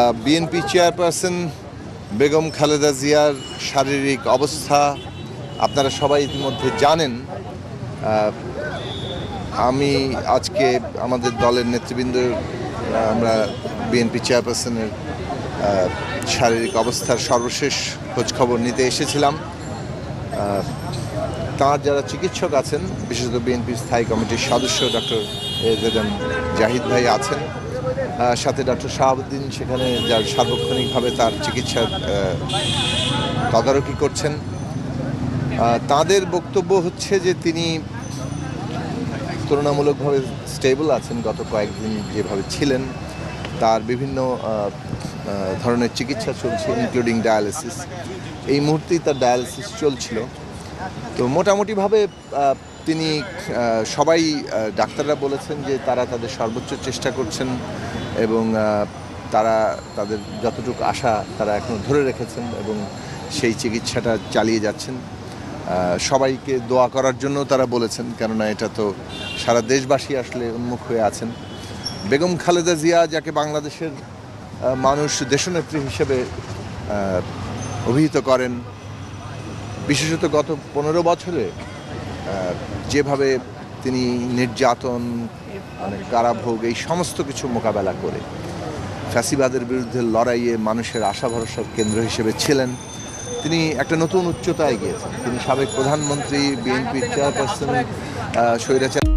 BNP chairperson Begum Khaleda জিয়ার শারীরিক অবস্থা আপনারা সবাই ইতিমধ্যে জানেন। আমি আজকে আমাদের দলের নেতৃবৃন্দ, আমরা বিএনপি চেয়ারপারসনের শারীরিক অবস্থার সর্বশেষ খোঁজখবর নিতে এসেছিলাম। তাঁর যারা চিকিৎসক আছেন, বিশেষত বিএনপির স্থায়ী কমিটির সদস্য ডক্টর এজেড জাহিদ ভাই আছেন। সাথে ডক্টর শাহাবুদ্দিন সেখানে যার সার্বক্ষণিকভাবে তার চিকিৎসার আহ, তদারকি করছেন। তাদের বক্তব্য হচ্ছে যে তিনি তুলনামূলকভাবে স্টেবল আছেন। গত কয়েকদিন যেভাবে ছিলেন তার বিভিন্ন ধরনের চিকিৎসা চলছে ইনক্লুডিং ডায়ালিসিস এই মুহূর্তেই তার ডায়ালিসিস চলছিল। তো মোটামুটিভাবে তিনি সবাই ডাক্তাররা বলেছেন যে তারা তাদের সর্বোচ্চ চেষ্টা করছেন এবং তারা তাদের যতটুকু আশা তারা এখনও ধরে রেখেছেন এবং সেই চিকিৎসাটা চালিয়ে যাচ্ছেন। সবাইকে দোয়া করার জন্য তারা বলেছেন, কেননা এটা তো সারা দেশবাসী আসলে উন্মুখ হয়ে আছেন। বেগম খালেদা জিয়া, যাকে বাংলাদেশের মানুষ দেশনেত্রী হিসেবে অভিহিত করেন, বিশেষত গত পনেরো বছরে যেভাবে তিনি নির্যাতন মানে কারাভোগ, এই সমস্ত কিছু মোকাবেলা করে ফ্যাসিবাদের বিরুদ্ধে লড়াইয়ে মানুষের আশা ভরসার কেন্দ্র হিসেবে ছিলেন। তিনি একটা নতুন উচ্চতায় গিয়েছেন। তিনি সাবেক প্রধানমন্ত্রী, বিএনপির চেয়ারপারসন স্বৈরাচার